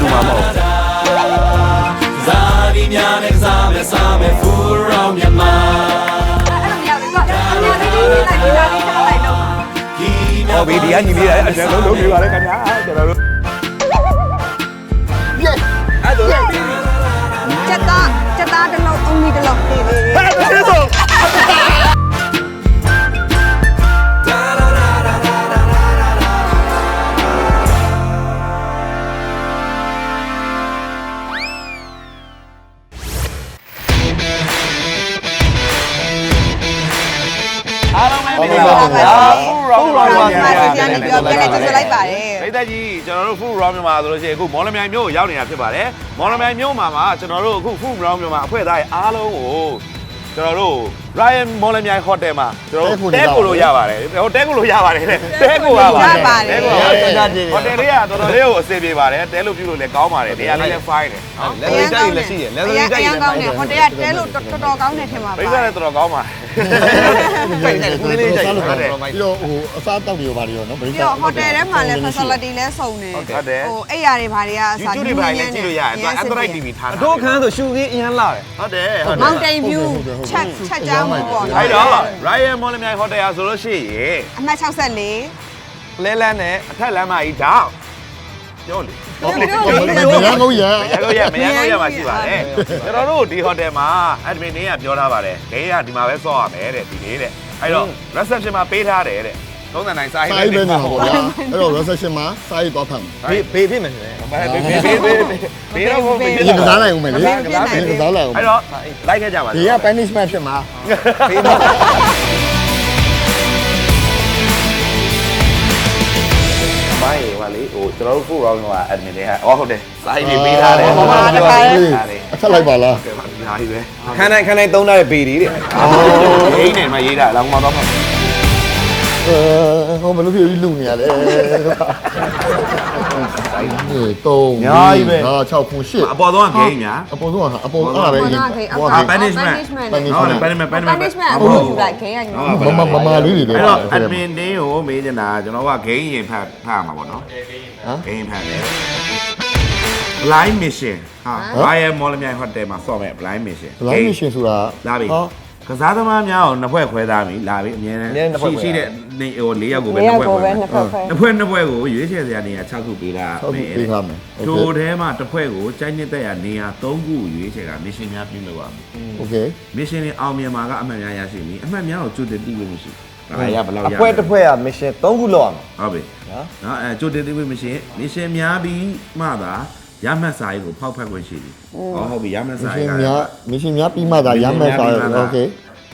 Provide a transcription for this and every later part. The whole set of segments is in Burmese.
သူတို့ကတူမှာမဟုတ်ဇာတိများနဲ့စားမယ်စားမယ်ဖူရောမြန်မာအဲ့လိုမရဘူးကွာ။ဒီလေးလေးလိုက်ဒီလားလေးထားလိုက်တော့ဒီဟောဘီဒီကညီလေးအဲ့ဒါလုံးလုံးပြပါလေခင်ဗျာကျွန်တော်တို့အဲ့ဒါချက်သားချက်သားတစ်လုံးအုံးကြီးတစ်လုံးပေးပေးဟဲ့ကျေးဇူး အားလုံးပဲဟုတ်နေကဲ့ပါပါပါဗျာဖူရောဟုတ်ပါပါပါဘူး။ဒီကနေပြောပြလိုက်ကြလိုက်ပါတယ်ဒိတ်သက်ကြီးကျွန်တော်တို့ဖူရောမြန်မာဆိုလို့ရှိရင်အခုမော်လမြိုင်မြို့ကိုရောက်နေတာဖြစ်ပါတယ်မော်လမြိုင်မြို့မှာမှာကျွန်တော်တို့အခုဖူရောမြန်မာအဖွဲ့သားရဲ့အားလုံးကိုကျွန်တော်တို့ Ryan မော်လမြိုင်ဟိုတယ်မှာကျွန်တော်တို့တဲကိုလို့ရပါတယ်ဟိုတဲကိုလို့ရပါတယ်တဲကိုရပါတယ်တဲကိုဟိုတယ်လေးကတော်တော်လေးကိုအဆင်ပြေပါတယ်တဲလို့ပြုလို့လည်းကောင်းပါတယ်နေရာလေးလည်း fine တယ်နော်လက်လေးကြိုက်လက်ရှိရလက်လေးကြိုက်အရရင်ကောင်းတယ်ဟိုတည်းကတဲလို့တော်တော်ကောင်းတယ်ထင်ပါပါပိတ်သက်လည်းတော်တော်ကောင်းပါတယ်ကြိုက်တယ်ကိုလေးကြိုက်တယ်ဟုတ်တယ်ပြီးတော့ဟိုအစားတောက်တွေပါတွေရောနော်ဗရိပြီးတော့ဟိုတယ်ထဲမှာလည်း facility လည်းစုံတယ်ဟုတ်တယ်ဟိုအိပ်ရာတွေဘာတွေကအစား YouTube တွေပိုင်းလည်းကြည့်လို့ရတယ်သူက Android TV ထားအတာတော့ခန်းဆိုရှူခင်းအရန်လာတယ်ဟုတ်တယ်ဟုတ်တယ် mountain view ချက်ချက်ကြောင်းမှုပေါ့နော်အဲ့တော့ Ryan မော်လမြိုင်ဟိုတယ်ဆိုလို့ရှိရင်အမှတ်64လဲလန်းနဲ့အထက်လမ်းမကြီးတောင်းပြောလေဟုတ်ကဲ့ရန်ကုန်ရမရတော့ရမရတော့ရမှာရှိပါတယ်ကျွန်တော်တို့ဒီဟိုတယ်မှာ admin နေကပြောထားပါတယ်ဂိမ်းကဒီမှာပဲစော့ရမယ်တဲ့ဒီနေ့တဲ့အဲ့တော့ reception မှာပေးထားတယ်တဲ့ သုံးတဲ့နိုင်စာရေးစာရေးပဲနေတာပေါ့ဗျာအဲ့တော့ reception မှာစာရေးသွားဖတ်မယ်ဘေးဘေးဖြစ်မယ်ရှင်ဘေးဘေးဘေးဘေးဘေးတော့ဘေးဒီကစားလိုက်ဦးမယ်လေဒီကစားလိုက်ဦးအဲ့တော့လိုက်ခဲ့ကြပါဒီက punishment ဖြစ်မှာဘေးမှာမိုင်းဟိုလေဟိုကျွန်တော်တို့ full round က admin တွေကဟောဟုတ်တယ်စာရေးပေးထားတယ်ဟောပါတခါလေအထက်လိုက်ပါလားကဲပါဒီဟာကြီးပဲခန်းတိုင်းခန်းတိုင်းသုံးထားတဲ့ဘေးတွေတဲ့အိမ်နေမှာရေးတာလောင်းမတော့အဲ ဟိုဘယ်လိုဖြစ်ပြီးလူနေရလဲဟေး3 5 6 9အပေါ်တော့ဂိမ်းညာ8အပေါ်ဆုံးဟာအပေါ်အဲ့ဒါပဲဘောနာခေအောက်အာ punishment ဟုတ်တယ် punishment punishment punishment အမှုယူလိုက်ခင်ရညမမမမလေးတွေအဲ့တော့ admin တင်းကိုမေးနေတာကျွန်တော်က game ရင်ဖတ်ဖတ်မှာပေါ့နော်ဟမ် game ဖတ်တယ် blind mission ဟာ Royal Mall မြိုင် hotel မှာစော့မယ် blind mission ဘလိုင်းမရှင်ဆိုတာလာပြီကစားသမားများကိုနှစ်ဖွဲ့ခွဲသားပြီလာပြီအမြဲတမ်းရှိရှိတဲ့ နေဟို၄ယောက်ကိုပဲနှစ်ဖွဲ့ခွဲမယ် နှစ်ဖက်ဖက် နှစ်ဖွဲ့နှစ်ဖွဲ့ကိုရွေးချယ်စရာနေရာ6ခုပေးလာ ဆောက်ပြီးပေးထားမယ် ထိုထဲမှာတစ်ဖွဲ့ကိုကြိုက်နှစ်သက်ရာနေရာ3ခုရွေးချယ်တာ mission များပြုလုပ်ရမယ် โอเค mission တွေအောင်မြင်မှာကအမှတ်များရရှိပြီအမှတ်များကိုကျွတ်တင်သိလို့မရှိဘူးဒါရဘယ်လောက်ရ အဖွဲတစ်ဖွဲက mission 3ခုလောက်ရမှာ ဟုတ်ပြီ နော် နော်အဲကျွတ်တင်သိလို့မရှိရင် mission များပြီးမှသာရမှတ်စာရေးကိုဖောက်ဖက်ခွင့်ရှိပြီဟောဟုတ်ပြီရမှတ် မ စာ ရှ ရေး င် က များမရှင်များပြီးမှသာရမယ်စာโอเค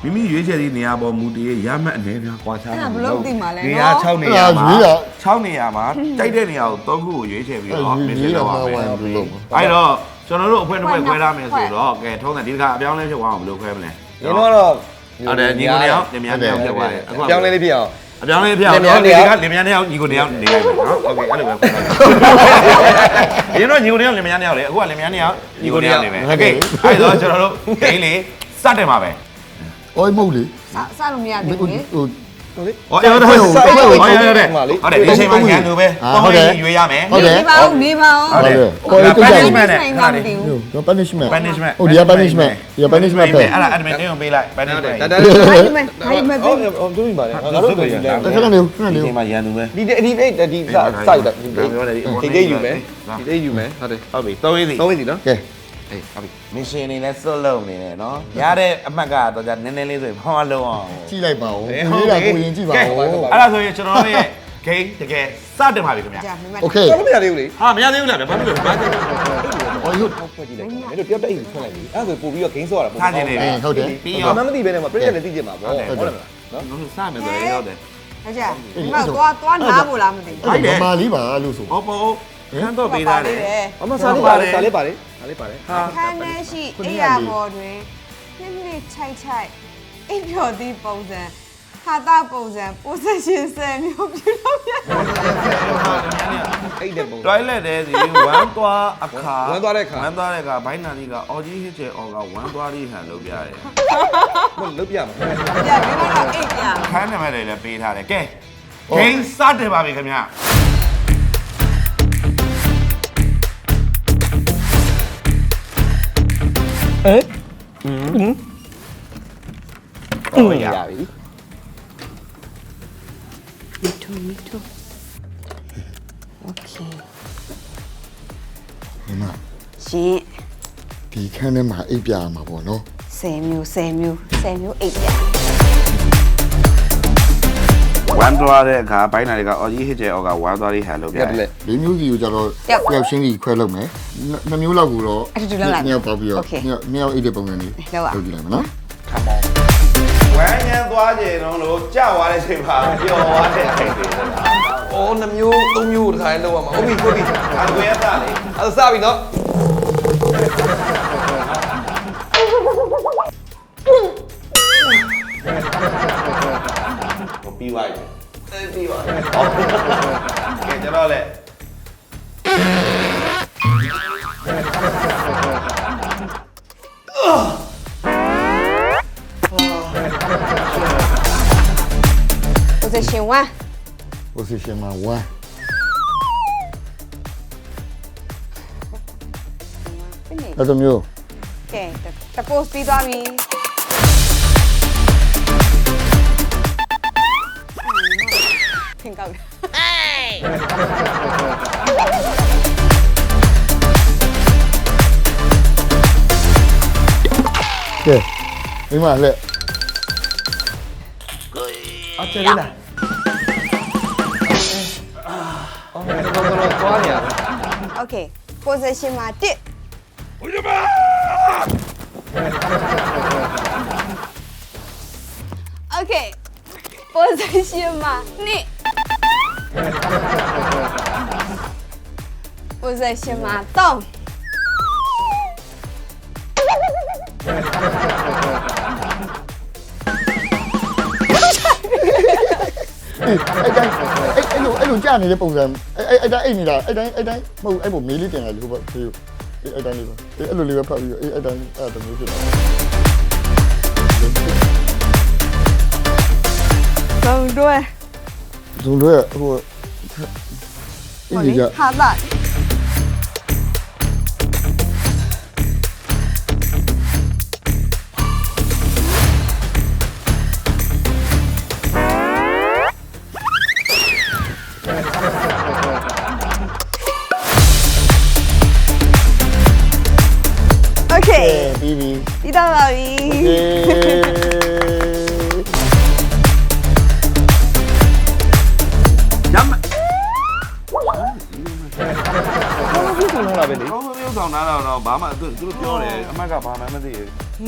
မိမိရွေးချယ်သည့်နေရာပေါ်မူတည်ရမှတ်အနေများကွာခြား အဲ့ဒါဘလို့သိမှာလဲ နေရာ နော် 6နေ အဲ့ ရာ ဒါ မှာ ရွေးတာ 6နေရာမှာတိုက်တဲ့နေရာကို3ခုကိုရွေးချယ်ပြီးတော့ အဲ့ mission ရွေးတာ လုပ်ရ မှ မယ် ဝိုင်းပြီးလုပ် အဲ့တော့ကျွန်တော်တို့အဖွဲ့တစ်ဖွဲ့ခွဲထားမယ်ဆိုတော့ကဲထုံးတယ်ဒီတစ်ခါအပြောင်းလဲဖြစ်သွားအောင်ဘယ်လိုခွဲမလဲ ရင်းတော့တော့ ဟုတ်တယ်ညီကိုနေအောင်လင်မယားနေအောင်ဖြစ်သွားတယ်အခု ပြောင်းလဲလေးဖြစ်အောင် အပြောင်းလဲဖြစ်အောင် လင်မယားနေ ဒီ အောင် ကလင်မယားနေအောင်ညီကိုနေအောင်နေလိုက်မယ်နော်โอเคအဲ့လိုပဲခွဲလိုက်ရင်တော့ညီကိုနေအောင်လင်မယားနေအောင်လေအခုကလင်မယားနေအောင်ညီကိုနေအောင်နေမယ်โอเคအဲ့တော့ကျွန်တော်တို့ဂိမ်းလေးစတင်ပါပဲ အော်မဟုတ်လေစစလို့မရဘူးလေဟိုဟောအဲ့တော့ဟုတ်ဟုတ်ဟုတ်ဟုတ်ဟုတ်တယ်ဟုတ်တယ်ဒီချိန်မှာရန်သူပဲအာသုံးဟုတ်တယ်နေရွေးရမယ်ဟုတ်တယ် နေပါဦးနေပါဦးဟုတ်တယ်ဟုတ်တယ် punishment နဲ့နိုင်ခမှာဏမလေးသိဘူးတော့ punishment punishment ဟုတ်ဒီက punishment ဒီက punishment ပဲ အဲ့ဒါ admin တင်းကိုပေးလိုက် punishment ဒါဒါဒါဒါဘာဒီမဲ့ဘာဒီမဲ့ဟောဟောတို့ပါလေငါတို့တို့ဒီလဲတခဏနေခဏဒီနေချိန်မှာရန်သူပဲဒီဒီဒီဒီစိုက်တာဒီဒီဒီယူမယ်ဒီဒီယူမယ်ဟုတ်တယ်ဟုတ်ပြီသုံးရည်စီ သုံးဝင်းစီနော် ကဲ အေးဟုတ်ပြီမရှင်အနေနဲ့စွတ်လုံနေတယ်နော်ရတဲ့အမှတ်ကတော့ကြာနည်းနည်းလေးဆိုရင်ဘာမှလုံးအောင်ကြည့်လိုက်ပါဦးရေးတာကိုရင်ကြည့်ပါဦးအဲ့ဒါဆိုရင်ကျွန်တော်တို့ရဲ့ game တကယ်စတင်ပါပြီခင်ဗျာကြာမိမ Okay ကျွန်တော်မရသေးဘူးလေဟာမရသေးဘူးလားဗျာဘာဖြစ်လဲဘာဖြစ်လဲအော်ရုပ်ထောက်ဖွဲ့ကြည့်လိုက်မင်းတို့တယောက်တည်းကြီးဖွင့်လိုက်ပြီအဲ့ဒါဆိုပို့ပြီးတော့ game ဆော့ရတာပို့ထားနေတယ်ဟုတ်တယ်ပြီးရောမမသိဘဲနဲ့မှ player လည်းသိကြမှာပေါ့ဟုတ်တယ်မလားနော်စမယ်ဆိုရင်ရောက်တယ်ဟုတ်ကြမိမတော့သွားသွားနားဖို့လားမသိဘူးဟုတ်တယ်မမလေးပါလို့ဆိုဟုတ်ပါ ဟန်တော့ပေးထားတယ်အမစားလေးပါတယ်စားလေးပါတယ်စားလေးပါတယ်ဟာခန်းထဲရှိအိယာဘော်တွင်နှစ်နှစ်ချိုက်ချိုက်အိပ်ပျော်သည့်ပုံစံဟာတာပုံစံ position ဆယ်မျိုးပြုလုပ်ရအဲ့တဲ့ပုံ toilet တဲ့စီဝမ်းသွားအခါဝမ်းသွားတဲ့အခါဝမ်းသွားတဲ့အခါဘိုင်းနာလေးကအော်ကြီးဟစ်ချေအော်ကဝမ်းသွားလေးဟန်လုပ်ပြရတယ်မလုတ်ပြမှာကြာဒီမှာတော့အိပ်ပြခန်းနံပါတ်တွေလည်းပေးထားတယ်ကဲ game စတင်ပါပြီခင်ဗျာ ဟဲ့ ဟုတ်ရ ရပြီ မီထိုမီထိုโอเค ဒီမှာ ရှင် ဒီခန်းထဲမှာအိပ်ပြရမှာပေါ့နော် 10မျိုး10မျိုး10မျိုးအိတ်ပြ ဝမ်းသွားတဲ့အခါဘိုင်းနာတွေကအော်ကြီးဟစ်ကျဲအော်ကဝမ်းသွားလေးဟန်လို့ပြပြရတ်တတယ်ယ် လေးမျိုးစီကိုကြတော့တယောက်တယောက်ချင်းစီခွဲလုပ်မယ်နှစ်မျိုးလောက်ကိုတော့အဲ့ဒါတူလောက်လိုက်နှစ်ယောက်ပေါက်ပြီးတော့ Okay နှစ်ယောက်နှစ်ယောက်အိပ်တဲ့ပုံစံလေးလောက်ပါလုပ်ကြည့်လိုက်မယ်နော်ဝမ်းညံသွားကြတော့လို့ကြာသွားတဲ့ချိန်မှာပျော်သွားတဲ့အချိန်တွေလေအော်နှမျိုးသုံးမျိုးတစ်ခါလေးလောက်ရမှာဟုတ်ပြီဟုတ်ပြီအကွေရတာလေအဲ့ဒါစပြီနော် ဟိုပြီးသွားပြီအဲ့ပြီးသွားပြီဟုတ်ကဲကျွန်တော်လည်း position 1 position မှာ1 finish အဲ့လိုမျိုးကဲတ pose ပြီးသွားပြီ ကဲဒီမှာလက် အချယ်လေးလားအော်တော်တော်တော်သွားနေရတယ် Okay position မှာ1โอเค position မှာ2 position မှာ3 အဲ့တိုင်းအဲ့အဲ့လိုအဲ့လိုကြာနေတဲ့ပုံစံအဲ့အဲ့တိုင်းအိပ်နေတာအဲ့တိုင်းအဲ့တိုင်းမဟုတ်အဲ့ပုံမေးလေးတင်လိုက်လို့ပေါ့ဖေးအဲ့အဲ့တိုင်းလေးပေါ့အဲ့လိုလေးပဲဖတ်ပြီးအဲ့အဲ့တိုင်းအဲ့ဒါမျိုးဖြစ်တာ3တွဲဇုံတွေဟိုအင်းကြီးကဟာတာ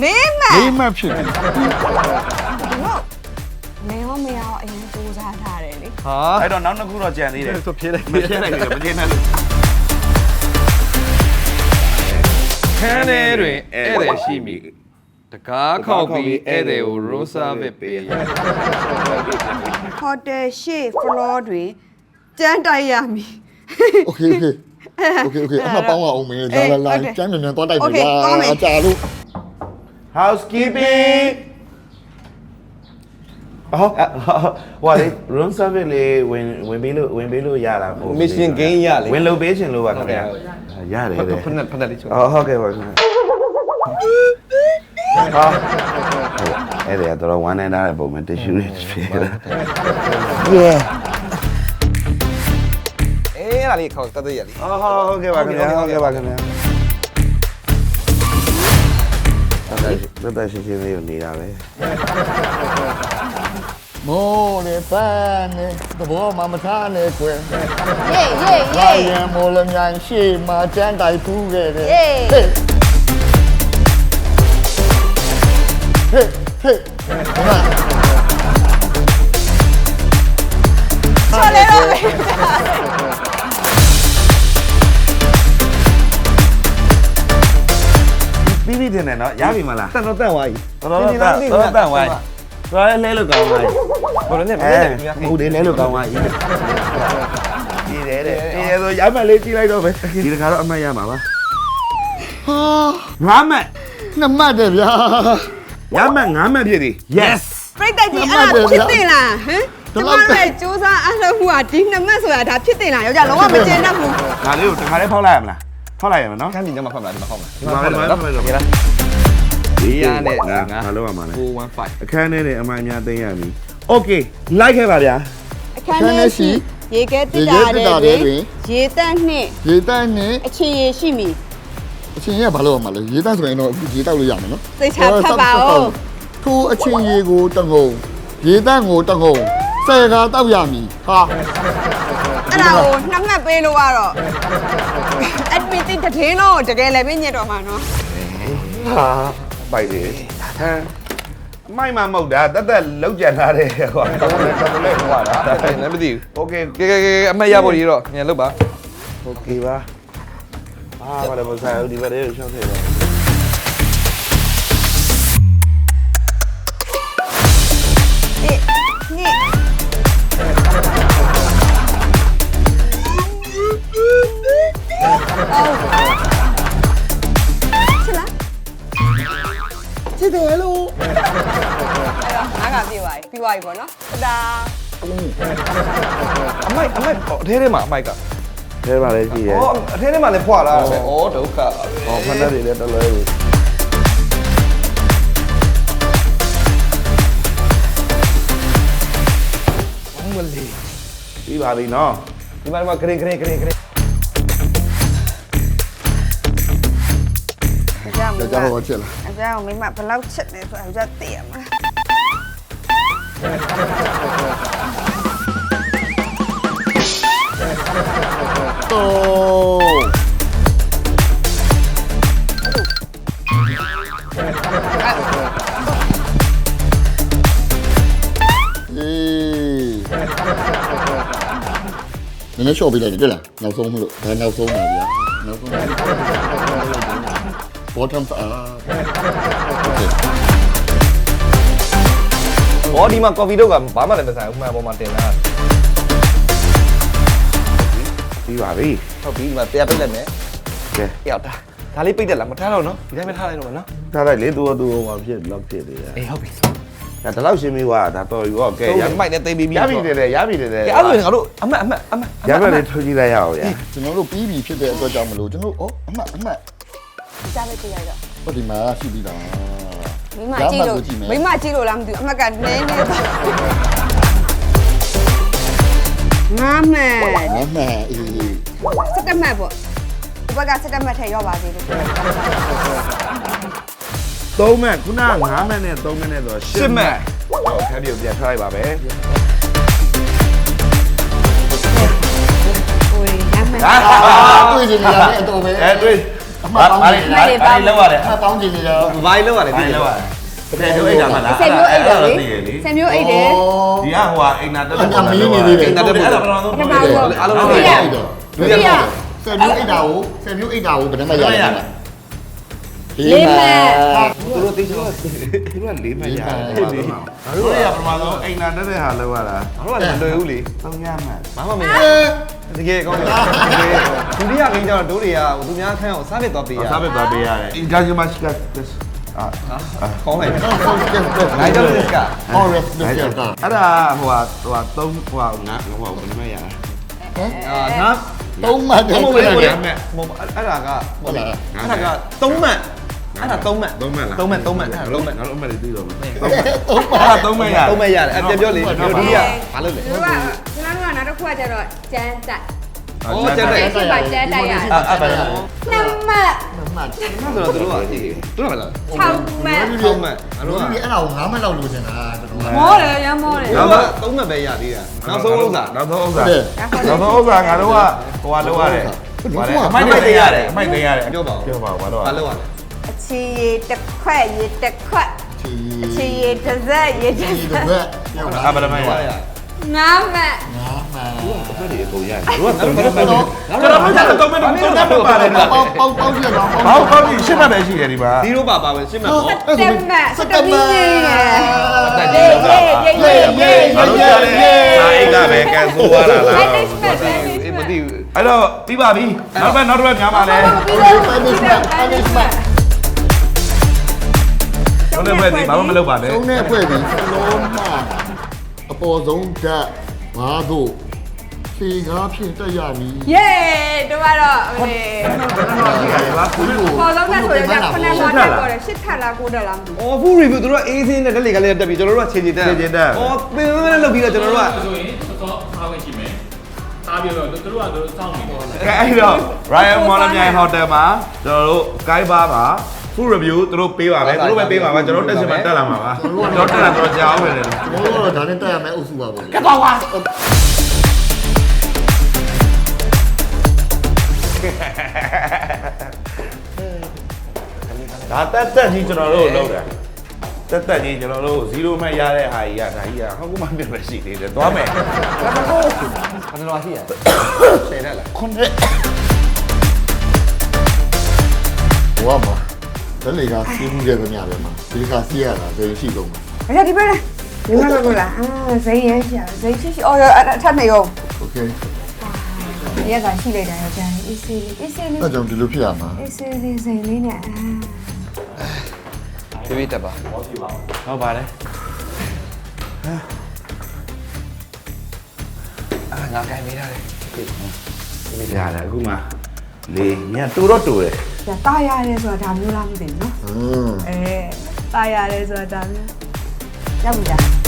မင်းမ လေးမှတ်ဖြစ်တယ် ဟုတ်မင်းရောမရောအရင်စူးစမ်းထားတယ်လေ ဟာ အဲ့တော့နောက်နှစ်ခုတော့ကြံသေးတယ် ဆိုဖြေးလိုက် မဖြတ်လိုက်ဘူးမကျင်းနဲ့လို့ ခန်းထဲတွင်ဧည့်သည်ရှိမိတကားခောက်ပြီးဧည့်သည်ကိုရိုးစားပဲပေးရ ဟိုတယ်ရှေ့ floor တွင်ကျန်းတိုက်ရမည် โอเคโอเคโอเคโอเคအမှပေါင်းအောင်မင်းလာလာလာကျမ်းမြန်မြန်သွားတိုက်ပြီလားအကြာလို့ housekeeping အော်ဟိုလေ room service လေးဝင်ဝင်ပေးလို့ဝင်ပေးလို့ရတာပေါ့ mission gain ရလေဝင်လုပ်ပေးခြင်းလို့ပါခင်ဗျာရတယ်ဟုတ်တဲ့ဖက်နဲ့ဖက်နဲ့လေးချိုးအော်ဟုတ်ကဲ့ပါခင်ဗျာဟာအဲ့ဒါတော့ဝမ်းနေတာတဲ့ပုံမှာ tissue လေးဖြစ်တာ yeah အေးအဲ့ဒါလေးခောက်တတ်တရလေးအော်ဟုတ်ကဲ့ပါခင်ဗျာဟုတ်ကဲ့ပါခင်ဗျာ တော်တော်ရှင်းရှင်းလေးကိုနေတာပဲမိုးလေပန်းနေတဘောမမထားနဲ့ကွယ်ယေးယေးဘာယေးရန်မော်လမြိုင်ရှေ့မှာကျန်းတိုက်ဖူးခဲ့ နော်ရပြီမလားတန်တော့တန်သွားပြီတော်တော်တန်တော်တန်ဝိုင်းတော်ရဲလဲလို့ကောင်းပါဘောလုံးနဲ့မအဲင်းနဲ့ဒီကမဟုတ်တယ်လဲလို့ကောင်းပါကြီးဒီတယ်တဲ့ဒီရဆိုရမှလေးကြည့်လိုက်တော့ပဲဒီတခါတော့အမှတ်ရမှာပါဟာငါမှတ်နှစ်မှတ်တယ်ဗျာရမှတ်ငါမှတ်ဖြစ်သည် yes ပြိတ္တကြီးအဲ့ဒါဖြစ်တင်လားဟမ်ကျမတို့ရဲ့စူးစမ်းအလုပ်မှုကဒီနှစ်မှတ်ဆိုတာဒါဖြစ်တင်လားယောက်ျားလုံးဝမကျင်တတ်ဘူးဒါလေးကိုတခါလေးဖောက်လိုက်ရမလားဖောက်လိုက်ရမနော်ခန်းဒီညမှာဖတ်မလားဒီမှာဖတ်မလားဒီမှာပဲဒီမှာပဲဒီလား 400နဲ့ငါငါလောက်ရမှာလဲ415အခန်းထဲနဲ့အမိုင်များသိမ်းရပြီ Okay like ခဲ့ပါဗျာအခန်းထဲရှိရေခဲတစ်တာတွေရေတက်နှင့်ရေတက်နှင့်အခြေရရှိမီအချင်းရဲ့ဘာလို့ရမှာလဲရေတက်ဆိုရင်တော့ရေတက်လို့ရမယ်နော်စိတ်ချဖတ်ပါဦးထိုးအချင်းရေကိုတငုံရေတက်ကိုတငုံဆယ်ကားတောက်ရမည်ဟာအဲ့ဒါကိုနှက်နှက်ပေးလို့ကတော့ admin တည်တဲ့င်းတော့တကယ်လည်းမညက်တော့မှာနော်ဟာ ပိုက်တယ်ဟမ်မိုက်မမဟုတ်တာတက်တက်လောက်ကြံထားတယ်ဟိုတော့လည်းတော့လည်းဟိုပါလား အဲ့လည်းမသိဘူး โอเค ကဲကဲကဲအမတ်ရဖို့ရတော့ညလုပ်ပါ โอเคပါအာဘာလဲမဆိုင်ဘူးဒီဘက်လေးရှောင်းထည့်တ ပြေးသွားပြီပြီးသွားပြီပေါ့နော်တဒါအမိုက်အမိုက်အထဲထဲမှာအမိုက်ကထဲပါလေရှိတယ်ဩအထဲထဲမှာလည်းဖွာလာဩဒုက္ခဟောဖက်တွေလည်းတော်တော်လေးမလေးပြီးပါပြီနော်ဒီမှာဒီမှာဂရင်ဂရင်ဂရင်ဂရင်အကြောင်းမဒါကြောင့်ဟောချစ်လားအကြောင်းမိမဘယ်လောက်ချစ်လဲဆိုတာအကြောင်းသိရမှာ တော့အေးနည်းနည်းရှော့ပေးလိုက်တယ်တွေ့လားနောက်ဆုံးမလို့ဒါနောက်ဆုံးပါဗျာနောက် ဩဒီမှာကော်ဖီတော့ကဘာမှလည်းမဆိုင်ဘူးမှန်ပေါ်မှာတင်လာပြီးပါပြီဟုတ်ပြီဒီမှာတရားပိတ်လက်မယ်ကဲရောက်တာဒါလေးပိတ်တယ်လားမထားတော့နော်ဒီတိုင်းပဲထားလိုက်တော့မယ်နော်ထားလိုက်လေသူကသူကဘာဖြစ်လောက်ဖြစ်နေတယ်အေးဟုတ်ပြီဒါဒီလောက်ရှင်းပြီးွားဒါတော်ပြီဟောကဲကဲရရမိုက်နဲ့သိမ့်ပြီးပြီရပြီတယ်လေရပြီတယ်လေကဲအဲ့လိုငါတို့အမတ်အမတ်အမတ်ရပြီလေထုတ်ကြည့်လိုက်ရအောင်ဗျာကျွန်တော်တို့ပြီးပြီဖြစ်တဲ့အတွက်ကြောင့်မလို့ကျွန်တော်တို့ဩအမှတ်အမှတ်ကြားပဲကြည့်ရတော့ဟောဒီမှာရှိပြီးသား မိမကြည့်လို့မိမကြည့်လို့လားမသိဘူးအမကနည်းနည်းတော့ငါမဲငါမှန်အေးစကမတ်ပေါ့ဒီဘက်ကစကမတ်ထဲရောပါသေးတယ်3မှတ်ခုန9မှတ်နဲ့3မှတ်နဲ့ဆိုတော့10မှတ်ဟောခက်ပြုတ်ပြန်ထားလိုက်ပါပဲဟိုရမ်းမဲဟာတွေ့နေရတယ်အတော်ပဲအဲတွေ့ အမှတ်ပေါင်းဘာနေလဲဘာလဲလောက်ရတယ်အမှတ်ပေါင်းနေနေရဘာလို့လောက်ရလဲဘာသိလဲတယ်လောက်ရတယ်တဲ့တို့အိတ်တာမလားဆယ်မျိုးအိတ်တယ်လေဆယ်မျိုးအိတ်တယ်ဒီကဟိုကအိမ်နာတက်အမီးနေသေးတယ်အိမ်နာတက်ဖို့အဲ့ဒါပထမဆုံးပထမဆုံးအားလုံးဒုလောက်တိရယဒုတိယဆယ်မျိုးအိတ်တာကိုဆယ်မျိုးအိတ်တာကိုဘယ်နှမရလဲ လေးမှတ်သူတို့သိချင်တော့သူတို့ကလေးမှတ်ရတယ်ဟုတ်လေငါတို့ကပထမဆုံးအိမ်နာတက်တဲ့ဟာလောက်ရတာငါတို့ကလည်းမလွယ်ဘူးလေ3ညမှတ်ဘာမှမရတကယ်ကောင်းတယ်တကယ်ဒုတိယဂိမ်းကျတော့တို့တွေကသူများခန်းအောင်စားပြသွားပေးရစားပဲသွားပေးရတယ် Engage much gas အာကောင်းလိုက်တော့ဆုံးကက်ကက်နိုင်တော့ဒီကအော်ရက်ဒက်တာအဲ့ဒါဟိုဟာဟိုဟာ3ဟိုဟာငါဟိုဟာဘယ်နှမရတာအာငါသုံးမှတ်တယ်မဟုတ်ပြဘူးရလေတယ်မဟုတ်အဲ့ဒါကဟုတ်လားအဲ့ဒါက3မှတ် အဲ့ဒါ3မှတ်3မှတ်လား3မှတ်3မှတ်အဲ့ဒါ3မှတ်ငါတို့အမှတ်တွေသိတော့မယ်သုံးမှတ်အဲ့ဒါ3မှတ်ရတယ်3မှတ်ရတယ်အပြပြောလေတို့ဒီကဘာလုပ်လဲတို့ကကျွန်တော်တို့ကနောက်တစ်ခုကကျတော့ကျန်းတက်ဩကျန်တယ်အဲ့ဒီပါကျန်းတက်ရတယ်အဲ့အဲ့ဘာလဲနှစ်မှတ်မှတ်ဆိုတော့တို့ကတို့ကလား6မှတ်3မှတ်အဲ့တော့ဒီအဲ့ဒါကို9မှတ်လောက်လိုချင်တာတော်တော်မောတယ်ရမ်းမောတယ်နောက်မှ3မှတ်ပဲရသေးတာနောက်ဆုံးဥစ္စာနောက်ဆုံးဥစ္စာနောက်ဆုံးဥစ္စာငါတို့ကဟိုဟာလောက်ရတယ်ဘာလဲအမိုက်တွေရတယ်အမိုက်တွေရတယ်ပြောပါဘာလို့ဘာလုပ်ရလဲအ ချီရေတစ်ခွက်ရေတစ်ခွက်ချီအချီရေတစ်စက်ရေတစ်ဒီစတော့က်ပြောတာအဘရမရငါးမှတ်9မှတ်ဘယ်တွေအကုန်ရတယ်တို့က3မှတ်ပဲကျွန်တော်မှတ်တယ်3မှတ်3မှတ်ပါတယ်နော်ပေါက်ပေါက်ပေါက်ပြတော့ဟောဟောဒီရှင်းမှတ်ပဲရှိတယ်ဒီမှာဒီလိုပါပါပဲရှင်းမှာပေါ့တက်မှတ်စကမီးရေရေတက်ရေတယ်ရေရေရေငါတို့ကြားတယ်စာအိတ်ကပဲကန်ဆိုရတာလားအဲ့ဒီမှတ်ပဲအေးမသိဘူးအဲ့တော့ပြီးပါပြီနောက်ပဲနောက်တစ်ပတ်များပါလဲပြီးတော့ဘယ်နဲ့ပဲ ဒီဘာမှမလုပ်ပါနဲ့သုံးတဲ့အဖွဲ့ဒီလုံးမအပေါ်ဆုံးဓာတ်ဘာတို့ဖေကားဖြင့်တက်ရမည်เย้တို့ကတော့အမေဘာခုလို့ပေါ်လုံးနဲ့ဆိုရင်ခုနကမှတက်ပေါ်တယ်ရှစ်ထက်လားကိုတက်လားမသိဘူးအော် full review သူတို့ကအေးစင်းနဲ့တက်လေကလေးတက်ပြီးကျွန်တော်တို့ကခြေခြေတက်ခြေခြေတက်အော်ပင်မနဲ့လုပ်ပြီးတော့ကျွန်တော်တို့ကဆိုရင်တော့ထားဝင်ရှိမယ်။ထားပြီးတော့သူတို့ကသူတို့စောင့်နေတယ်ကဲအဲ့တော့ Ryan မော်လမြိုင်ဟိုတယ်မှာကျွန်တော်တို့ guide bar မှာ full review သူတို့ပေးပါမယ်သူတို့ပဲပေးပါပါကျွန်တော်တို့တက်ချင်မှတက်လာမှာပါကျွန်တော်တက်လာတော့ကြာအောင်ပဲလေကျွန်တော်တို့ကတော့ဒါနဲ့တက်ရမယ်အုပ်စုပါပေါ့ကတော်ပါဒါတက်တက်ကြီးကျွန်တော်တို့လုပ်တာတက်တက်ကြီးကျွန်တော်တို့0မှတ်ရတဲ့ဟာကြီးကဒါကြီးကဟုတ်ကမှပြပဲရှိသေးတယ်သွားမယ်ဘယ်လိုရှိရရှယ်တက်လားခွန်ရက်ဝါမ ဒါလေကစီးမှုတဲ့ခင်ဗျာပဲမှာဒီခါစီးရတာဘယ်ရှိကုန်မှာ ။အဲ့ဒီပဲလေ။ဒီမှာလို့လား။အာဇိမ်းရရှာဇိမ်းရှိရှိအော်အထက်နေရော โอเค ။ဒီကရှိလိုက်တာရောကျန်အေးစေးလေးအေးစေးလေး အဲ့ကြောင့်ဒီလိုဖြစ်ရမှာ အေးစေးလေးဇိမ်းလေးနဲ့အာ ပြေးပြေးတက်ပါ ဟုတ်ပါတယ် အာငါကြိုင်မိတာလေ ရတယ်အခုမှလေညတူတော့တူတယ် ။ ဒါတာရတယ်ဆိုတာဒါမျိုးလားမသိဘူးနော်ဟွန်း။အဲတာရတယ်ဆိုတာဒါမျိုး။ရောက်ပြီလား။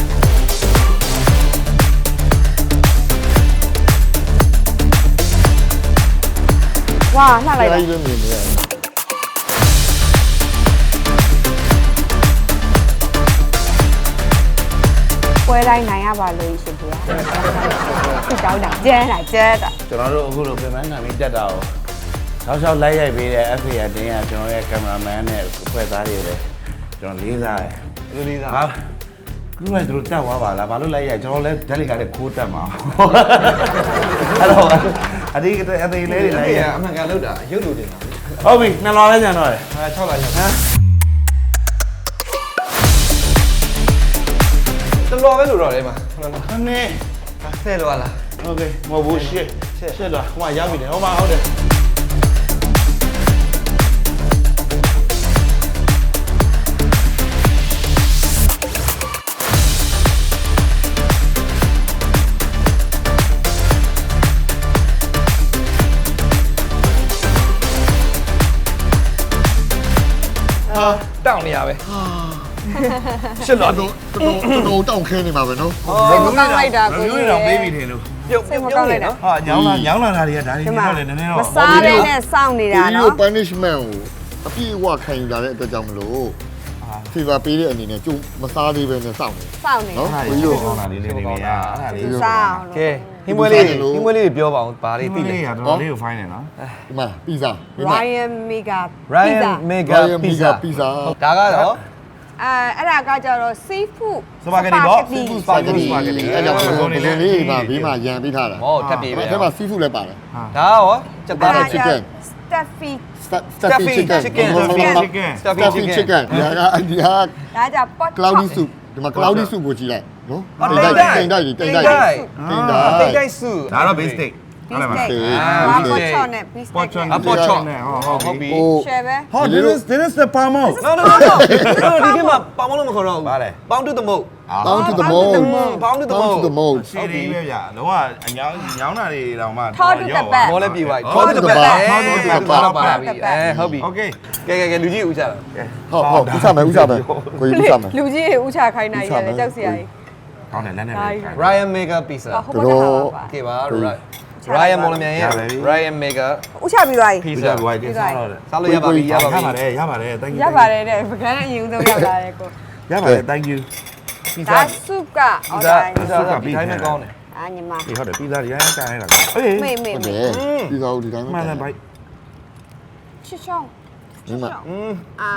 ဝါလှလိုက်တာ အဲ့ဒီလိုမြင်နေရတယ်ပွဲတိုင်းနိုင်ရပါလို့ရှင်ဗျာဖြစ်တောင်းတာကျဲတာကျဲတာကျွန်တော်တို့အခုလိုပြင်ပန်းခံပြီးတက်တာကို နောက်လျှောက်လိုက်ရိုက်ပေးတဲ့ FA ရတင်းကကျွန်တော်ရဲ့ကင်မရာမန်နဲ့ဖွဲ့သားတွေလည်းကျွန်တော်လေးစားတယ် လူလေးသား ဟာခုမှသူတို့တက်သွားပါလားဘာလို့လိုက်ရိုက်ကျွန်တော်လည်းဓာတ်လေးကလည်းခိုးတက်မှာအဲ့တော့အဒီကအသေးလေးတွေလိုက် အဲ့ ရိုက် အမှန်ကန်လောက်တာရုပ်လူတင်တာ ဟုတ်ပြီနှစ်လော်လဲကျန်တော့တယ် အဲ6လာရောက်ဟမ်တလောပဲလို့တော့လေမှာဟုတ်လား ခနဲ့ ဆဲလောလား โอเคမဟုတ်ဘူးရှစ်ရှစ်ရှစ်တော့ဟိုမှာရောက်ပြီတယ်ဟိုမှာဟုတ်တယ် ရှစ်လောတော်တော်တော်တောင်းခဲနေမှာပဲနော်စိတ်မကောင်းလိုက်တာကိုမျိုးကြီးတွေတော့ပေးပြီထင်လို့ပြုတ်စိတ်မကောင်းလိုက်တာဟာညောင်းလာညောင်းလာတာတွေကဒါတွေဒီနည်းမှာတော့လေနည်းနည်းမတော့စားတဲ့နဲ့စောင့်နေတာဒီလိုနော် punishment ကိုအပြည့်အဝခံယူလာတဲ့အတွက်ကြောင့်မလို့ favor ပေးတဲ့အနေနဲ့ကျုံမစားသေးပဲနဲ့စောင့်နေစောင့်နေနော်ဟာဒီလိုကောင်းတာလေးလေးလေးလေးอ่ะအဲ့ဒါလေးစောင့်ကဲဟင်းပွဲလေးဟင်းပွဲလေးပြောပါအောင်ဘာလေးဒီသိလဲလေးကတော်တော်လေးကို fine နေနော်ဒီမှာ pizza ဒီမှာ Ryan Mega Ryan Mega Ryan Pizza Mega Pizza ဒါကတော့ အဲအဲ့ဒါကကြတော့ seafood စပါဂက်တီပေါ့ spaghetti spaghetti spaghetti အဲ့ကြောင့်အဲ့ဒါဘုံဆိုနေလေးလေလေးပါဘေးမှာရံပေးထားတာဟောထပ်ပြေးပဲအဲ့ထဲမှာ seafood လည်းပါတယ်ဒါရောစက်သားအဲ့နဲ့ဒါချစ်ကြ chicken stuffy stuffy chicken chicken chicken stuffy stuffy chicken chicken ဒါကဒီဟာဒါကြ pot cloudy soup ဒီမှာ cloudy soup ကိုကြည့်လိုက်နော်အော်တိတ်တိတိတ်တ်တိုတိက်တ်တိတ်တိတ်တိတ်တိတ်တိုတိတ်က်တိတ်တိုက်စုဒါတော့ base steak ဟုတ်လားမလား Beefsteak. ပေါ့ချော့နဲ့ beefsteak ပေါ့ချော့နဲ့ Pork chop. နဲ့ဟောဟောဟုတ်ပြီ ဟို ရှယ်ပဲ Oh, this is this is the palm off. No no no no. No ဒီကိမပေါင်းလို့မခေါ်တော့ဘူး။ဘာလဲ Pound to the moat. Down to the Down to the mold. mold. Down to the Down to the mold. ရှိသေးပဲဗျာလုံးဝအညောင်းညောင်းတာတွေတောင်မှ Thought to the back. ဘောလည်းပြေပါပြီ။ Thought to the back. Thought to the back. ပါပြီ။အဲဟုတ်ပြီ။ Okay ကဲကဲကဲလူကြီးဦးကြလားဟုတ်ဟုတ်ဥစားမယ်ဥစားမယ်ကိုကြီးဥစားမယ် လူကြီးတွေဥချခိုင်းနိုင်တယ်လေကြောက်စရာကြီးဟောင်းနဲ့လမ်းနဲ့ဒါကြီး Ryan Mega Pizza. ဟုတ်ပါတော့ Okay ပါ right. Ryan မော်လမြိုင်ရဲ့ Ryan Mega ဥချပြီးသွားပြီဒီ Pizza ကဘွားကြီးစားတော့တယ်စားလို့ရပါပြီရပါရပြီပါတယ်ရပါတယ် thank you ရပါတယ်တဲ့ပကန်းအရင်ဆုံးရောက်လာတယ်ကိုရပါတယ် thank you ဒါစုကအော် Pizza ဒါ Pizza ကဒီတိုင်းမကောင်းတယ်အာညီမဒီဟုတ်တယ် pizza ရမ်းကန်ရတာအေးမေမေဟုတ်တမေယ်ဒီကောင်ဒီတိုင်းမှန်တယ်ဘိုက်ချစ်ချောင်းဒီမှာอืมအာ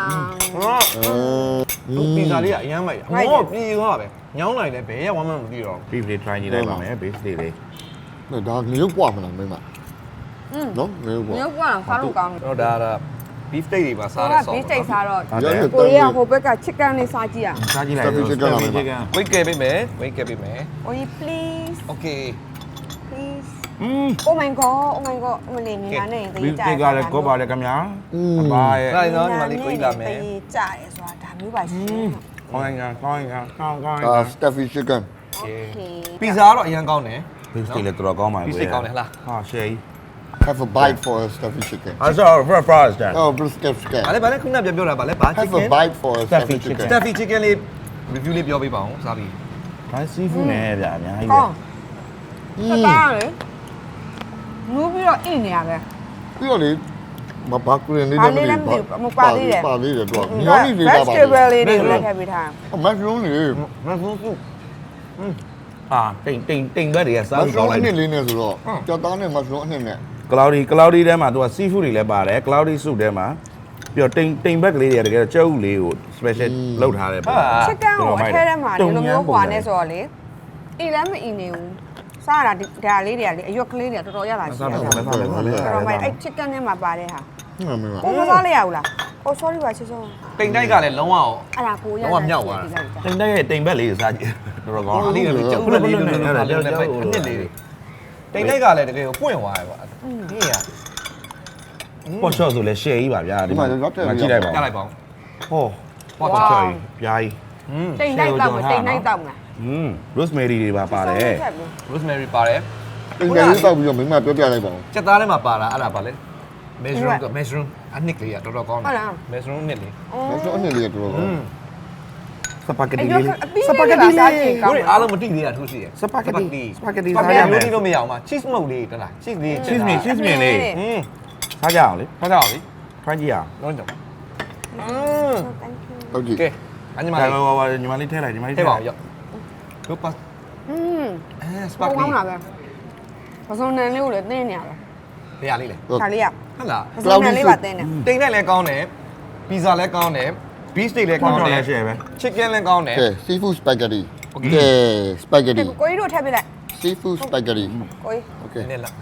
ဟောအဲပီဇာလေးကအရမ်းမိုက်ဟောပြေသွားပဲညောင်းလိုက်တယ်ဘယ်ရဝမ်းမှမသိတော့ beef လေး try ကြည့်လိုက်ပါမယ် beef လေးလေး ဒါငရုတ်ပွားမလားမင်းမနော်ငရုတ်ပွား မျိုးကွာစားလို့ကောင်းတယ်တော့ဒါက beef steak တွေပါစားစားတဲ့တာဆော့ဘီးတိတ်စားတော့ရရကိုရီးယားဟိုဘက်ကချစ်ကန်လေးစားကြည့်ရအောင်စားကြည့်လိုက်ဝိတ်ကဲပေးမယ်ဝိတ်ကဲပေးမယ်။ Oh please okay please อืม Oh my god oh my god အမလေးညီမနဲ့တေး beef ကြ steak ကလည်းကောပါလေခင်ဗျာအပါရဲ့ဒါတော့ညီမလေးကိုကြီးလာမယ်တေးကြရဲဆိုတာဒါမျိုးပါရှင် ကောင်းရင်ကောင်းရင်ကောင်းကောင်းအာ stuffy chicken Okay ပီဇာကတော့အရန်ကောင်းတယ် beef steak လည်းတော်တော်ကောင်းပါ beef steak ကောင်းတယ်ဟလားဟာရှယ်ကြီး have a bite for a stuffy chicken အဲ့ဆို fry fry စတာ oh please get scared ဗာလဲဗာလဲခုနကပြောပြောတာဗာလဲဗာ have a chicken bite for a stuffy Stuffy chicken. chicken stuffy chicken လေး review လေးပြောပေးပါအောင်စားပြီး ဒါစီးဖူးနဲ့ဗျာအများကြီးပဲ ကောင်းစကားလေငူးပြီးတော့အိနေရပဲ ပြီးတော့လေမဘာကရင်လေးပါလေးလည်းမသိဘူးမပါသေးတယ်ပါလေးတယ်တော့ညောင်းနေလေးတာပါ vegetable လေးတွေလည်းထည့်ပေးထားမတ်ရုံးလေးမဖူးဖူး အာတိမ်တိမ်တိမ်ဘက်တွေကစားမတ်ကောရုံးင်းလိုက်အတယ်နှစ်လေးနဲ့ဆိုတော့ကြောက်သားနဲ့မတ်ရုံးအနှစ်နဲ့ cloudy cloudy ထဲမှာသူက seafood တွေလည်းပါတယ် cloudy soup ထဲမှာပြီးတော့တိမ်တိမ်ဘက်ကလေးတွေကတကယ်ကြောက်ဥလေးကို special လုပ်ထားတယ်ပေါ့ချစ်ကန်ကိုအထဲထဲမှာဒီလိုမျိုးဟွာနေဆိုတော့လေအိလည်းမအိနေဘူးစားရတာဒီဒါလေးတွေကလေအရွက်ကလေးတွေကတော်တော်ရတာရှိစားတယ်မယ်စားမယ်စားမယ်စားမယ်တော်တော်မိုက်အဲ့ချစ်ကန်ထဲမှာပါတဲ့ဟာဟုတ်မင်းကိုမစားလိုက်ရဘူးလားဟို sorry ပါချစ်ဆုံးတိမ်တိုက်ကလည်းလုံးဝအောင်အဲ့ဒါကိုရလုံးဝမြောက်သွားတာတိမ်တက်ရဲ့တိမ်ဘက်လေးကိုစားကြည့် တော်တော်ကောင်းတာအဲ့ဒီကျုပ်လည်းလေးလို့လည်းလည်းလည်းပဲအနစ်လေးတွေတိမ်လိုက်ကလည်းတကယ်ကိုပွင့်သွားတယ်ကွာဒီကပေါ့ရှော့ဆိုလဲ share ကြီးပါဗျာဒီမှာကြည့်လိုက်ပါကြလိုက်ပါဟောပေါ့တော့ချော်ကြီးပြားကြီးတိမ်လိုက်တော့တိမ်လိုက်တော့ငါอืม rosemary တွေပါပါတယ် rosemary ပါတယ်တိမ်လိုက်တော့ပြီးတော့မိမပြောပြလိုက်ပါဦးစက်သားထဲမှာပါတာအဲ့ဒါပါလဲ mushroom က mushroom အနှစ်လေးကတော်တော်ကောင်းတယ် mushroom အနှစ်လေး mushroom အနှစ်လေးကတော်တော်ကောင်း စပါဂက်တီ အဲ့ လေး တော့အပီးလေးကစားကြည့်ကော ကို င်း ယ်အားလုံးမတိသေးတာထူးရှိတယ် spaghetti spaghetti စား စား ရ ရ မ မယ် ယ်လို့မရအောင်ပါ cheese မုတ်လေးတလား cheese လေး cheese မီ cheese မီလေး อืม စားကြအောင်လေ ထားကြအောင်လေ ဖိုင်းကြည့်အောင် လုံးကြောင်อืม ဟုတ်ကြည့် ကဲအညီမ ဒါ လေး တော့ဟိုညီမလေးထည့်လိုက်ညီမလေး ထဲ ထည့် ပါ လိုက် အောင်တို့ပါ อืม အဲ ပေါ sparkly င်းလာပဲပစုံနန်လေးကိုလည်းတင်းနေရပဲ ဖေးရလေးလေ ခါလေးရ ဟုတ်လား ပစုံနန်လေးပါတင်းနေ တိမ်နဲ့လည်းကောင်းတယ်ပီဇာလည်းကောင်းတယ် beef steak လည်း ကော ကော င်း င်း တယ် တယ် ရှယ်ပဲ chicken လည်းကောင်းတယ် ကဲ seafood spaghetti โอเค ကဲ spaghetti ကိုကြီးတို့ထည့်ပေးလိုက် seafood spaghetti ကိုကြီး okay နည်းလား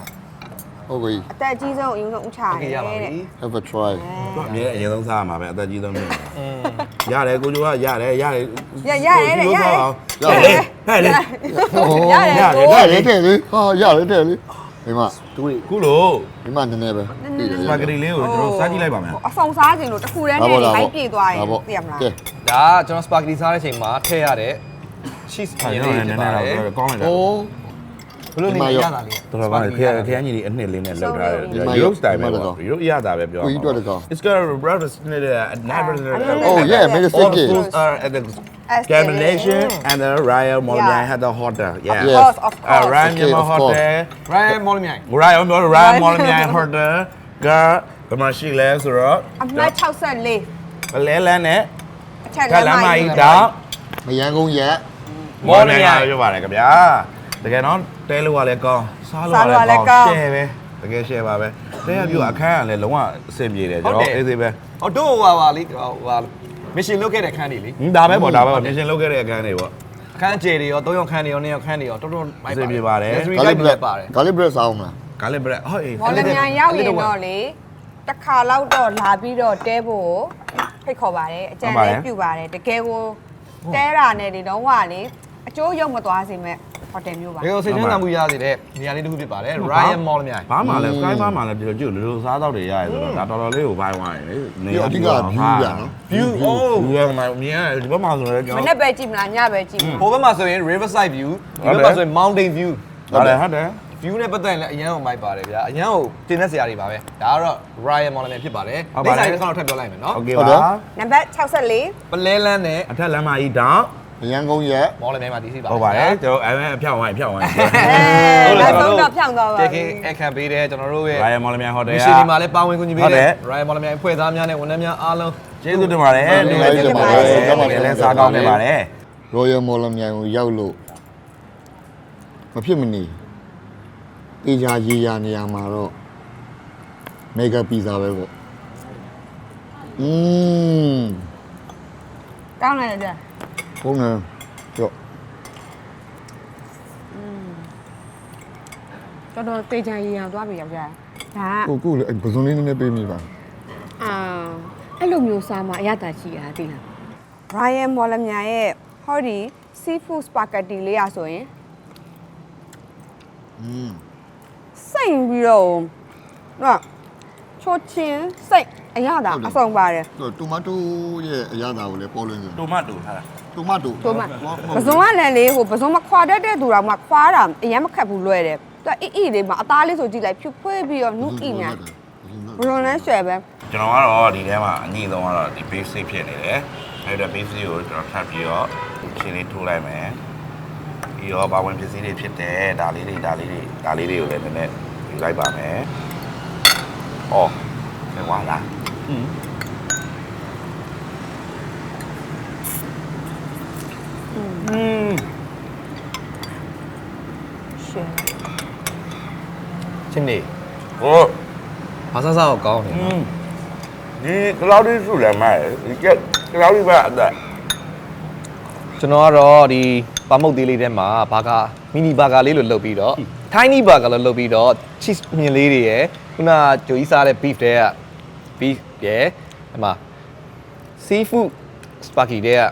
ဟုတ်ပြီ အသက်အကြီးဆုံးအရင်ဆုံးဥချာ โอเค ရ ရပါ တဲ့ ပြီ have a try သူအမြဲအရင်ဆုံးစားရမှာပဲအသက်ကြီးဆုံးနေ อืม ရတယ်ကိုကျော်ကရတယ်ရတယ် ရရတယ်တဲ့ရတယ် ရတယ်ဟဲ့လေ ရတယ် ရ ကို တယ်တဲ့လေဟာရတယ်တဲ့လေ ဒီမှာသူခုလို့ဒီမှာနည်းနည်းပဲစပါဂက်တီလေးကိုကျွန်တော်စားကြည့်လိုက်ပါမယ်အဆောင်စားခြင်းလို့တစ်ခုတည်းနဲ့ဘိုင်းပြေသွားရင်သိရမလားကဲဒါကျွန်တော် sparkly စားတဲ့အချိန်မှာထည့်ရတဲ့ cheese ဟာမြင်ကျွန်လေးတော်ဖြစ်နည်းနပါည်းတယ်တော့ကောင်းလိုက်တာအိုး ဘလို့နေရတာလေ တော်တော်ကောင်းတယ်ခဲခဲကြီးဒီအနှစ်လေးနဲ့လောက်ထားတယ် Europe style ပဲပေါ့ Europe ရတာပဲပြော It's got a breakfast in it and never Oh yeah made a All stick foods are at the combination and the Royal Molymyai had the hotel yeah Of Yes. course of Uh, course Ryan Okay, Myanmar of course. Hotel Ryan မော်လမြိုင် Ryan Ryan Molymyai Hotel ကဘယ်မှာရှိလဲဆိုတော့ အမှတ်64 ပလဲလန်းနဲ့ အထက်က လ လ မ်း မ်း မ မ ကြီး ကြီး တောင် မယန်းကုန်းရက် မော်လမြိုင် ပြောပါတယ်ခင်ဗျာတကယ်တော့ တဲလို့ကလည်းကောင်းစားလို့ကစားလို့ကလည်းလည်းကောကောင်းင်းရှယ်ပဲတကယ်ရှယ်ပါပဲတဲရပြူအခန်းကလည်းလုံးဝအဆင်ပြေတယ်ကျွန်တော်အေးသေးပဲဟောတို့ဟွာပါလေဟိုဟာ mission လုပ်ခဲ့တဲ့ခန်းတွေလေဟင်းဒါပဲပေါ့ဒါပဲပေါ့မြင်ရှင်လုပ်ခဲ့တဲ့အခန်းတွေပေါ့အခန်းကျယ်တွေရော၃ယောက်ခန်းတွေရော၂ယောက်ခန်းတွေရောတော်တော်မိုက်အဆင်ပြေပါတယ် Luxury ဂါလိ type ဘတွေရက်လည်းပါတယ်ဂါလိဘရက်စားအောင်မလားဂါလစ်ဘရက်ဟုတ်အေးမော်လမြိုင်ရောက်ရင်တော့လေတစ်ခါလောက်တော့လာပြီးတော့တဲဖို့ဖိတ်ခေါ်ပါတယ်အကြံလေးပြုပါတယ်တကယ်ကိုတဲတာနဲ့ဒီတော့ဟွာလေအကျိုးရုံမသွားစေမဲ့ ဟိုတယ်မျိုးပါ ဒီလိုစိတ်ချမ်းသာမှုရစေတဲ့နေရာလေးတစ်ခုဖြစ်ပါတယ် Ryan မော်လမြိုင် ဘာမှလည်း sky bar မှာလည်းဒီလိုကြည့်လို့လိုစားတော့တွေရတယ်ဆိုတော့ဒါတော်တော်လေးကိုဘိုင်းဝိုင်းလေနေ ဒီအဓိက view ရနော် view oh ဘယ်မှာမြင်ရဒီဘက်မှာဆိုတော့ကျွန် မ တော် နေ့ပဲကြည့်မလားညပဲကြည့်မလား ဟိုဘက်မှာဆိုရင် riverside view ဒီဘက်မှာဆိုရင် mountain view ဟုတ်တယ်ဟုတ်တယ် view နဲ့ပတ်သက်ရင်လည်းအရန်ကိုမိုက်ပါတယ်ဗျာအရန်ကိုတင်တဲ့ဆရာတွေပါပဲဒါကတော့ Ryan မော်လမြိုင်ဖြစ်ပါတယ်ဒီဆိုင်တစ်ခါတော့ထပ်ပြောလိုက်မယ်နော် โอเค ဟုတ် ပါ တယ် နံပါတ်64 ပလဲလန်းနဲ့ အထက်လမ်းမကြီးတောင် မယန်းကုန်းရက်မော်လမြိုင်မှာတည်ရှိပါဟုတ်ပါတယ်ကျွန်တော်အဲအဖြောင်းဝိုင်းဖြောင်းဝိုင်းအဲနောက်ဆုံးတော့ဖြောင်းသွားပါကဲပြီကဲအခမ်းပေးတယ်ကျွန်တော်တို့ရဲ့ Ryan Molymyai Hotel မရှင်ဒီမှာလည်းပါဝင်ကူညီပေးဟုတ်တတယ်ယ် Ryan မော်လမြိုင်အဖွဲ့သားများနဲ့ဝန်ထမ်းများအားလုံးကျေးဇူးတင်ပါတယ်ဒီနေ့ကျေးဇူးတင်ပါတယ်လည်းစားကောင်းနေပါတယ် Royal Mall မြိုင်ကိုရောက်လို့မဖြစ်မနေအေဂျာရေယာနေရာမှာတော့ mega pizza ပဲပေါ့อืมကောင်းလိုက် တယ်ဘုံနဲ့ကြော့တော်တော်တေချာရင်အောင်သွားပြီယောက်ျားဒါကိုကိုလည်းပစုံလေးနည်းနည်းပေးမိပါအာအဲ့လိုမျိုးစားမှာအရသာရှိတာသိလား Ryan မော်လမြိုင်ရဲ့ဟောဒီ seafood spaghetti လေးရဆိုရင်อืมစိတ်ပြီးတော့နော်ချိုချင်းစိတ်အရသာအဆုံးပါတယ် တိုမာတိုရဲ့အရသာကိုလည်းပေါ်လွင်နေတယ် တိုမတ်တူထားတာ တိုမတိုတို့မှပစုံကလည်းလေဟိုပစုံမခွာတတ်တဲ့သူတော်မှခွာတာအရင်မခတ်ဘူးလွယ်တယ်သူကအီအီလေးမှာအသားလေးဆိုကြည့်လိုက်ဖြူဖွေးပြီးတော့နုအီများဘလုံးလဲရွှဲပဲကျွန်တော်ကတော့ဒီထဲမှာအညီဆုံးကတော့ဒီ base စိတ်ဖြစ်နေတယ်အဲ့တော့ base ကိုကျွန်တော်ထပ်ပြီးတော့ချင်းလေးထိုးလိုက်မယ်ပြီးတော့ဘာဝင်ပစ္စည်းတွေဖြစ်တယ်ဒါလေးတွေဒါလေးတွေဒါလေးတွေကိုလည်းနည်းနည်းယူလိုက်ပါမယ်ဩဘယ် ဝါလားရွှဲချင်းနေဟိုဘာစားစားကိုကောင်းနေอืมဒီကလောက်လေးစုလည်းမဲ့ဒီကကလောက်လေးပဲအသက်ကျွန်တော်ကတော့ဒီပါမုတ်သေးလေးထဲမှာဘာကာမီနီဘာကာလေးလို့လုပ်ပြီးတော့ tiny burger လို့လုပ်ပြီးတော့ cheese မြင်လေးတွေရယ်ခုနကဂျိုကြီးစားတဲ့ beef တဲ့က beef ရယ်ဒီမှာ seafood spaghetti တဲ့က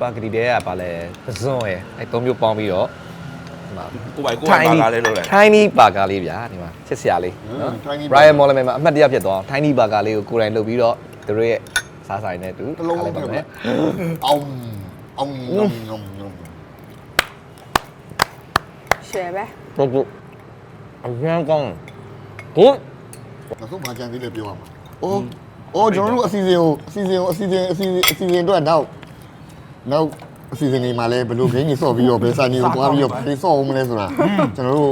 spaghetti တဲ့ကဘာလဲပဇွန်ရယ်အဲသုံးမျိုးပေါင်းပြီးတော့ဒီမှာ ကိုပိုင်ကိုပိုင်ပါလာလေးလို့လေ tiny burger လေးဗျာဒီမှာချစ်စရာလေးနော် Tiny Brian Mollman မှာအမှတ်တရဖြစ်သွားအောင် tiny burger လေးကိုကိုယ်တိုင်လုပ်ပြီးတော့သူတို့ရဲ့စားဆိုင်နဲ့တူတစ်လုံးလုံးထားထလိုက်ည့်ပါပါမယ် အောင်အောင်ငုံငုံငုံရွှဲပဲပုတ်ပုတ်အရင်ကောင်းကို နောက်ဆုံးမကြံသေးတယ်ပြောရမှာအိုးအိုးကျွန်တော်တို့အစီအစဉ်ကိုအစီအစဉ်ကိုအစီအစဉ်အစီအစဉ်အစီအစဉ်အတွက်နောက် နောက်အစီအစဉ်တွေမှာလည်းဘယ်လိုဂိမ်းကြီးဆော့ပြီးတော့ဘယ်စာနေကိုသွားပြီးတော့ဘယ်ဆော့အောင်မလဲဆိုတာကျွန်တော်တို့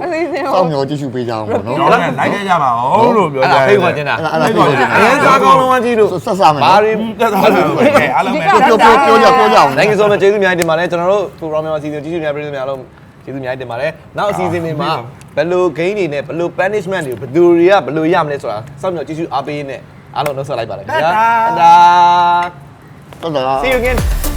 စောင့်မျှော်ကြည့်ရှုပေးကြအောင်ပေါ့နော်ကျွန်တော်လည်းလိုက်ခဲ့ကြပါဦးလို့ပြောအဲ့ကြဒါတယ်ဖိတ်ခေါ်ချင်တာအဲ့ဒါအဲ့ဒါပြောချင်အရင်စားကောင်းလုံးဝကြည့်လို့ဆက်စားမယ်ဘာနော်တွေတက်တာလို့ပဲအားလုံးပဲပြောပြောပြောကြပြောကြအောင်နိုင်ငံစုံမှာကျေးဇူးအများကြီးတင်ပါတယ်ကျွန်တော်တို့ပရိုဂရမ်မှာစီစဉ်ကြည့်ရှုနေပြည်သူများလုံးကျေးဇူးအများကြီးတင်ပါတယ်နောက်အစီအစဉ်တွေမှာဘယ်လို gain တွေနဲ့ဘယ်လို punishment တွေဘယ်သူတွေကဘယ်လိုရမလဲဆိုတာစောင့်မျှော်ကြည့်ရှုအားပေးနေအားလုံးနှုတ်ဆက်လိုက်ပါတယ်ခင်ဗျာတဒါဟုတ်တယ် See you again